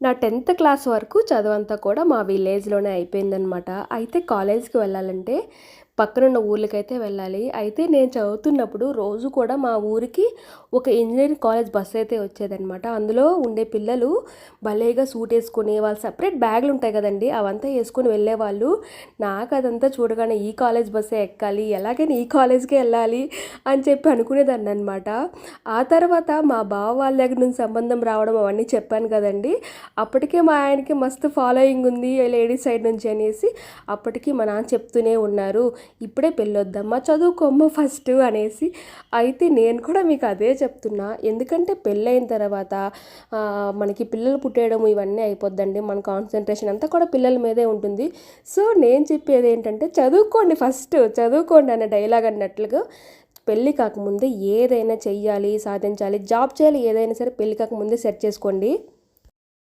నా tenth class వరకు చదువంతా కూడా మా విలేజ్లోనే అయిపోయిందనమాట అయితే కాలేజ్కి వెళ్ళాలంటే పక్కనున్న ఊర్లకైతే వెళ్ళాలి. అయితే నేను చదువుతున్నప్పుడు రోజు కూడా మా ఊరికి ఒక ఇంజనీరింగ్ కాలేజ్ బస్సు అయితే వచ్చేదనమాట అందులో ఉండే పిల్లలు భలేగా సూట్ వేసుకుని వాళ్ళు సపరేట్ బ్యాగులు ఉంటాయి కదండి అవంతా వేసుకొని వెళ్ళేవాళ్ళు. నాకు అదంతా చూడగానే ఈ కాలేజ్ బస్సే ఎక్కాలి ఎలాగైనా ఈ కాలేజ్కే వెళ్ళాలి అని చెప్పి అనుకునేదాన్ని అనమాట ఆ తర్వాత మా బావ వాళ్ళ దగ్గర నుంచి సంబంధం రావడం అవన్నీ చెప్పాను కదండి. అప్పటికే మా ఆయనకి మస్తు ఫాలోయింగ్ ఉంది లేడీస్ సైడ్ నుంచి అనేసి అప్పటికి మా నాన్న చెప్తూనే ఉన్నారు. ఇప్పుడే పెళ్ళొద్దమ్మా చదువుకోమ్మ ఫస్ట్ అనేసి అయితే నేను కూడా మీకు అదే చెప్తున్నా. ఎందుకంటే పెళ్ళైన తర్వాత మనకి పిల్లలు పుట్టేయడం ఇవన్నీ అయిపోద్దండి. మన కాన్సన్ట్రేషన్ అంతా కూడా పిల్లల మీదే ఉంటుంది. సో నేను చెప్పేది ఏంటంటే చదువుకోండి ఫస్ట్ చదువుకోండి అనే డైలాగ్ అన్నట్లుగా పెళ్ళి కాకముందే ఏదైనా చెయ్యాలి సాధించాలి జాబ్ చేయాలి ఏదైనా సరే పెళ్ళి కాకముందే సెట్ చేసుకోండి.